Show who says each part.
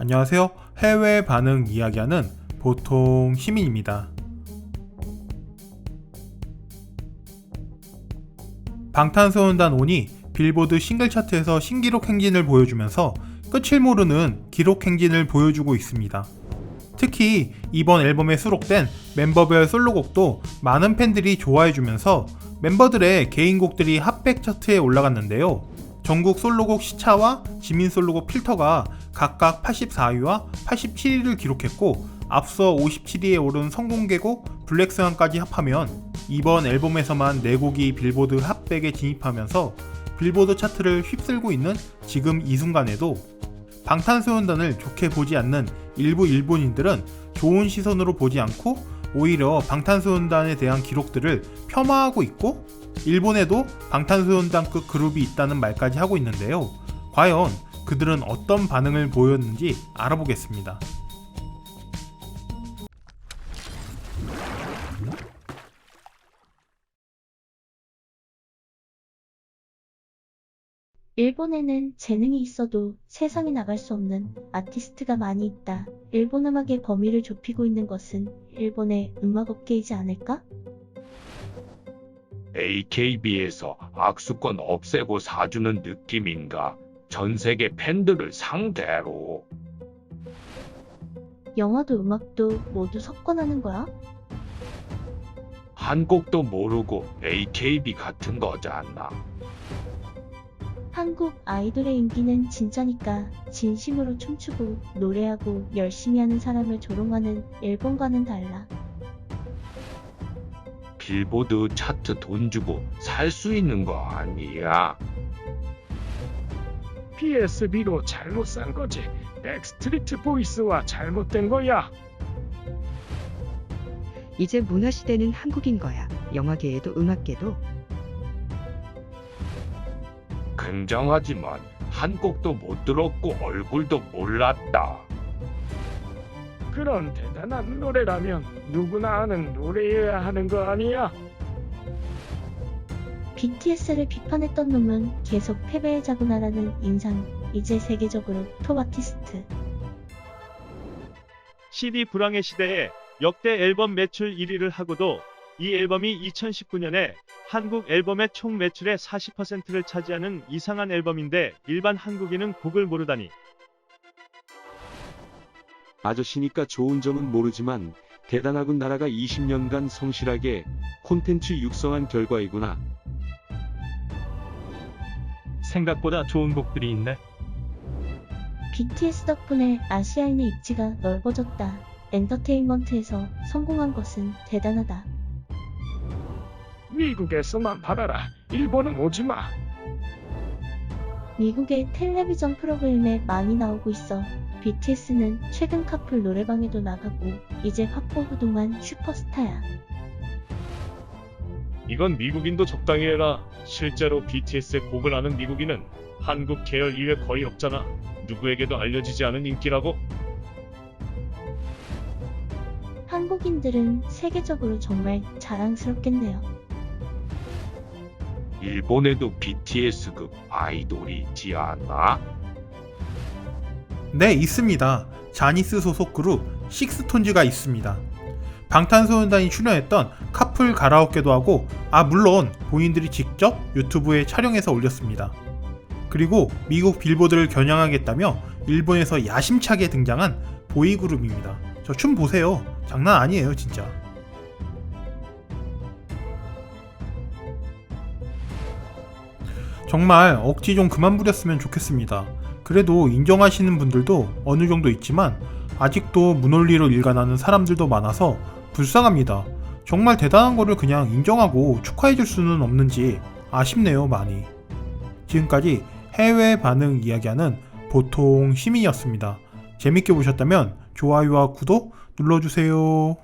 Speaker 1: 안녕하세요. 해외 반응 이야기하는 보통 시민입니다. 방탄소년단 온이 빌보드 싱글 차트에서 신기록 행진을 보여주면서 끝을 모르는 기록 행진을 보여주고 있습니다. 특히 이번 앨범에 수록된 멤버별 솔로곡도 많은 팬들이 좋아해주면서 멤버들의 개인곡들이 핫백 차트에 올라갔는데요. 전국 솔로곡 시차와 지민 솔로곡 필터가 각각 84위와 87위를 기록했고 앞서 57위에 오른 성공개곡 블랙스완까지 합하면 이번 앨범에서만 4곡이 빌보드 핫백에 진입하면서 빌보드 차트를 휩쓸고 있는 지금 이 순간에도 방탄소년단을 좋게 보지 않는 일부 일본인들은 좋은 시선으로 보지 않고 오히려 방탄소년단에 대한 기록들을 폄하하고 있고 일본에도 방탄소년단급 그룹이 있다는 말까지 하고 있는데요. 과연 그들은 어떤 반응을 보였는지 알아보겠습니다.
Speaker 2: 일본에는 재능이 있어도 세상에 나갈 수 없는 아티스트가 많이 있다. 일본 음악의 범위를 좁히고 있는 것은 일본의 음악업계이지 않을까?
Speaker 3: AKB에서 악수권 없애고 사주는 느낌인가? 전 세계 팬들을 상대로.
Speaker 2: 영화도 음악도 모두 석권하는 거야?
Speaker 3: 한 곡도 모르고 AKB 같은 거잖아.
Speaker 2: 한국 아이돌의 인기는 진짜니까 진심으로 춤추고 노래하고 열심히 하는 사람을 조롱하는 일본과는 달라.
Speaker 3: 빌보드 차트 돈 주고 살 수 있는 거 아니야.
Speaker 4: PSB로 잘못 산 거지. 백스트리트 보이스와 잘못된 거야.
Speaker 5: 이제 문화시대는 한국인 거야. 영화계에도 음악계도.
Speaker 3: 굉장하지만 한 곡도 못 들었고 얼굴도 몰랐다.
Speaker 4: 그런 대단한 노래라면 누구나 아는 노래여야 하는 거 아니야?
Speaker 2: BTS를 비판했던 놈은 계속 패배의 자구나라는 인상. 이제 세계적으로 톱 아티스트.
Speaker 6: CD 불황의 시대에 역대 앨범 매출 1위를 하고도 이 앨범이 2019년에 한국 앨범의 총 매출의 40%를 차지하는 이상한 앨범인데 일반 한국인은 곡을 모르다니
Speaker 7: 아저씨니까 좋은 점은 모르지만 대단하군 나라가 20년간 성실하게 콘텐츠 육성한 결과이구나.
Speaker 8: 생각보다 좋은 곡들이 있네.
Speaker 2: BTS 덕분에 아시아인의 입지가 넓어졌다. 엔터테인먼트에서 성공한 것은 대단하다.
Speaker 4: 미국에서만 받아라. 일본은 오지 마.
Speaker 2: 미국의 텔레비전 프로그램에 많이 나오고 있어. BTS는 최근 커플 노래방에도 나가고 이제 확보후동한 슈퍼스타야.
Speaker 9: 이건 미국인도 적당히 해라. 실제로 BTS의 곡을 아는 미국인은 한국 계열 이외 거의 없잖아. 누구에게도 알려지지 않은 인기라고?
Speaker 2: 한국인들은 세계적으로 정말 자랑스럽겠네요.
Speaker 3: 일본에도 BTS급 아이돌이 있지 않아?
Speaker 1: 네, 있습니다. 자니스 소속 그룹 식스톤즈가 있습니다. 방탄소년단이 출연했던 카풀 가라오케도 하고, 아, 물론 본인들이 직접 유튜브에 촬영해서 올렸습니다. 그리고 미국 빌보드를 겨냥하겠다며 일본에서 야심차게 등장한 보이그룹입니다. 저 춤 보세요. 장난 아니에요, 진짜. 정말 억지 좀 그만 부렸으면 좋겠습니다. 그래도 인정하시는 분들도 어느 정도 있지만 아직도 무논리로 일관하는 사람들도 많아서 불쌍합니다. 정말 대단한 거를 그냥 인정하고 축하해 줄 수는 없는지 아쉽네요, 많이. 지금까지 해외 반응 이야기하는 보통 시민이었습니다. 재밌게 보셨다면 좋아요와 구독 눌러주세요.